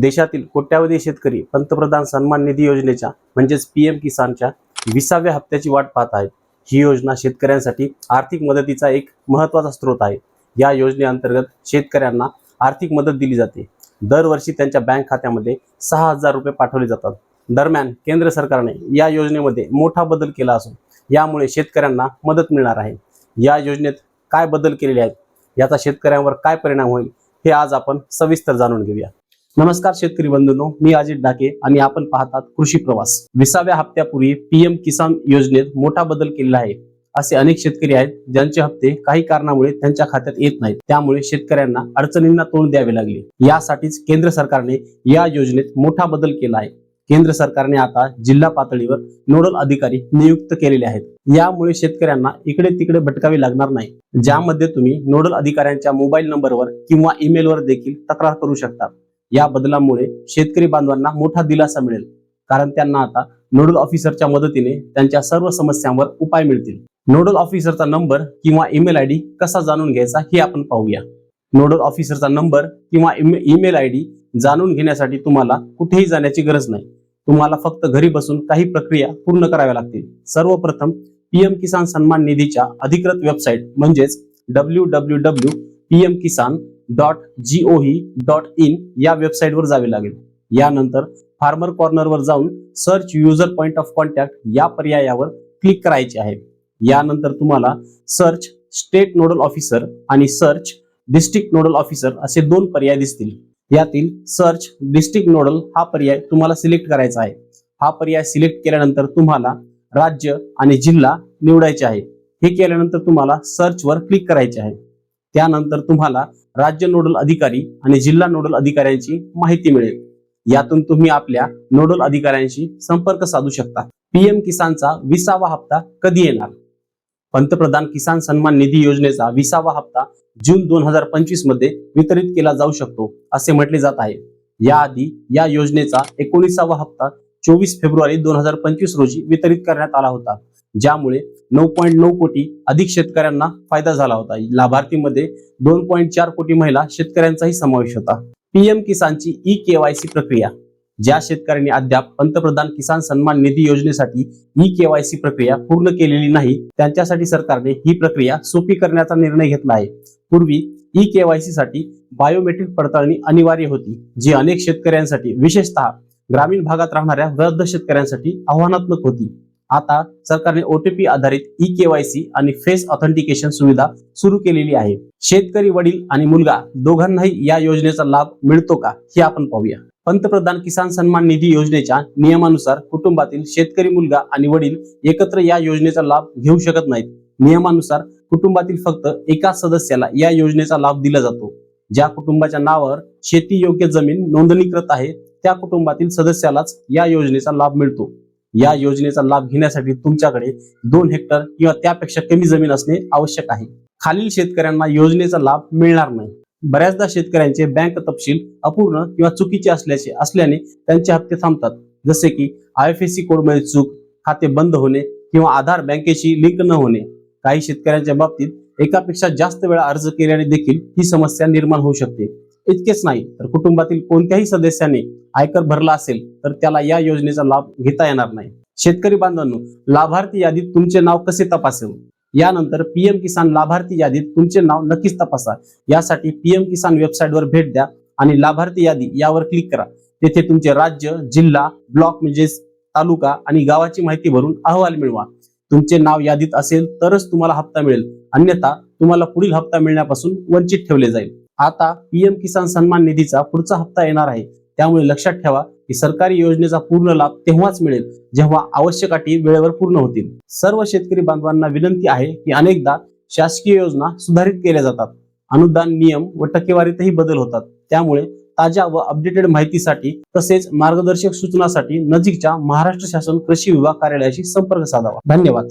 देशातील कोट्यावधी शेतकरी पंतप्रधान सन्मान निधी योजनेच्या म्हणजेच पी एम किसानच्या विसाव्या हप्त्याची वाट पाहत आहेत. ही योजना शेतकऱ्यांसाठी आर्थिक मदतीचा एक महत्त्वाचा स्रोत आहे. या योजनेअंतर्गत शेतकऱ्यांना आर्थिक मदत दिली जाते. दरवर्षी त्यांच्या बँक खात्यामध्ये सहा हजार रुपये पाठवले जातात. दरम्यान केंद्र सरकारने या योजनेमध्ये मोठा बदल केला असून यामुळे शेतकऱ्यांना मदत मिळणार आहे. या योजनेत काय बदल केलेले आहेत? याचा शेतकऱ्यांवर काय परिणाम होईल? हे आज आपण सविस्तर जाणून घेऊया. नमस्कार शेतकरी बंधूंनो मी अजित डाके आणि आपण पाहतात कृषी प्रवास. विसाव्या हप्त्यापूर्वी पीएम किसान योजनेत मोठा बदल केलेला आहे. असे अनेक शेतकरी आहेत ज्यांचे हप्ते काही कारणामुळे त्यांच्या खात्यात येत नाहीत. त्यामुळे शेतकऱ्यांना अडचणींना तोंड द्यावे लागले. यासाठीच केंद्र सरकारने या योजनेत मोठा बदल केला आहे. केंद्र सरकारने आता जिल्हा पातळीवर नोडल अधिकारी नियुक्त केलेले आहेत. यामुळे शेतकऱ्यांना इकडे तिकडे भटकावे लागणार नाही. ज्यामध्ये तुम्ही नोडल अधिकाऱ्यांच्या मोबाईल नंबरवर किंवा ईमेलवर देखील तक्रार करू शकता. या बदलामुळे शेतकरी बांधवांना मोठा दिलासा मिळेल. कारण त्यांना आता नोडल ऑफिसरच्या मदतीने त्यांच्या सर्व समस्यांवर उपाय मिळतील. नोडल ऑफिसरचा नंबर किंवा ईमेल आय डी कसा जाणून घ्यायचा हे आपण पाहूया. नोडल ऑफिसरचा नंबर किंवा ईमेल आय डी जाणून घेण्यासाठी तुम्हाला कुठेही जाण्याची गरज नाही. तुम्हाला फक्त घरी बसून काही प्रक्रिया पूर्ण कराव्या लागतील. सर्वप्रथम पीएम किसान सन्मान निधीच्या अधिकृत वेबसाईट म्हणजेच W W W PM Kisan dot gov dot in या वेबसाईटवर जावे लागेल. यानंतर फार्मर कॉर्नरवर जाऊन search user point of contact या पर्यायावर क्लिक करायचे आहे. यानंतर तुम्हाला सर्च स्टेट नोडल ऑफिसर आणि सर्च डिस्ट्रिक्ट नोडल ऑफिसर असे दोन पर्याय दिसतील. यातील सर्च डिस्ट्रिक्ट नोडल हा पर्याय तुम्हाला सिलेक्ट करायचा आहे. हा पर्याय सिलेक्ट केल्यानंतर तुम्हाला राज्य आणि जिल्हा निवडायचे आहे. हे केल्यानंतर तुम्हाला सर्चवर क्लिक करायचे आहे. त्यानंतर तुम्हाला राज्य नोडल अधिकारी आणि जिल्हा नोडल अधिकाऱ्यांची माहिती मिळेल. यातून तुम्ही आपल्या नोडल अधिकाऱ्यांशी संपर्क साधू शकता. पीएम किसानचा विसावा हप्ता कधी येणार? पंतप्रधान किसान सन्मान निधी योजनेचा विसावा हप्ता जून दोन हजार पंचवीसमध्ये वितरित केला जाऊ शकतो असे म्हटले जात आहे. याआधी या योजनेचा एकोणीसावा हप्ता चोवीस फेब्रुवारी दोन हजार पंचवीस रोजी वितरित करण्यात आला होता. ज्यामुळे नऊ पॉईंट नऊ कोटी अधिक शेतकऱ्यांना फायदा झाला होता. लाभार्थीमध्ये दोन पॉईंट चार कोटी महिला शेतकऱ्यांचाही समावेश होता. पीएम किसानची ई केवायसी प्रक्रिया ज्या शेतकऱ्यांनी अद्याप पंतप्रधान किसान सन्मान निधी योजनेसाठी ई केवायसी प्रक्रिया पूर्ण केलेली नाही त्यांच्यासाठी सरकारने ही प्रक्रिया सोपी करण्याचा निर्णय घेतला आहे. पूर्वी ई केवायसी साठी बायोमेट्रिक पडताळणी अनिवार्य होती जी अनेक शेतकऱ्यांसाठी विशेषतः ग्रामीण भागात राहणाऱ्या वृद्ध शेतकऱ्यांसाठी आव्हानात्मक होती. आता सरकारने ओटीपी आधारित ई केवायसी आणि फेस ऑथेंटिकेशन सुविधा सुरू केलेली आहे. शेतकरी वडील आणि मुलगा दोघांनाही या योजनेचा लाभ मिळतो का हे आपण पाहूया. पंतप्रधान किसान सन्मान निधी योजनेच्या नियमानुसार कुटुंबातील शेतकरी मुलगा आणि वडील एकत्र या योजनेचा लाभ घेऊ शकत नाहीत. नियमानुसार कुटुंबातील फक्त एका सदस्याला या योजनेचा लाभ दिला जातो. ज्या कुटुंबाच्या नावावर शेती योग्य जमीन नोंदणीकृत आहे त्या कुटुंबातील सदस्यालाच या योजनेचा लाभ मिळतो. या योजनेचा लाभ घेण्यासाठी तुमच्याकडे दोन हेक्टर किंवा त्यापेक्षा कमी जमीन असणे आवश्यक आहे. खालील शेतकऱ्यांना योजनेचा लाभ मिळणार नाही. बऱ्याचदा शेतकऱ्यांचे बँक तपशील अपूर्ण किंवा चुकीचे असल्याचे असल्याने त्यांचे हप्ते थांबतात. जसे की आय एफ एस सी कोडमध्ये चूक खाते बंद होणे किंवा आधार बँकेशी लिंक न होणे. काही शेतकऱ्यांच्या बाबतीत एकापेक्षा जास्त वेळा अर्ज केल्याने देखील ही समस्या निर्माण होऊ शकते. इतकेच नाही तर कुटुंबातील कोणत्याही सदस्याने आयकर भरला असेल तर त्याला या योजनेचा लाभ घेता येणार नाही. शेतकरी बांधवांनो लाभार्थी यादीत तुमचे नाव कसे तपासेल? यानंतर पीएम किसान लाभार्थी यादीत तुमचे नाव नक्कीच तपासा. यासाठी पीएम किसान वेबसाईटवर भेट द्या आणि लाभार्थी यादी यावर क्लिक करा. तेथे तुमचे राज्य जिल्हा ब्लॉक म्हणजेच तालुका आणि गावाची माहिती भरून अहवाल मिळवा. तुमचे नाव यादीत असेल तरच तुम्हाला हप्ता मिळेल. अन्यथा तुम्हाला पुढील हप्ता मिळण्यापासून वंचित ठेवले जाईल. आता पीएम किसान सन्मान निधीचा पुढचा हप्ता येणार आहे. त्यामुळे लक्षात ठेवा की सरकारी योजनेचा पूर्ण लाभ तेव्हाच मिळेल जेव्हा आवश्यक अटी वेळेवर पूर्ण होतील. सर्व शेतकरी बांधवांना विनंती आहे की अनेकदा शासकीय योजना सुधारित केल्या जातात. अनुदान नियम व टक्केवारीतही बदल होतात. त्यामुळे ताज्या व अपडेटेड माहितीसाठी तसेच मार्गदर्शक सूचनासाठी नजीकच्या महाराष्ट्र शासन कृषी विभाग कार्यालयाशी संपर्क साधावा. धन्यवाद.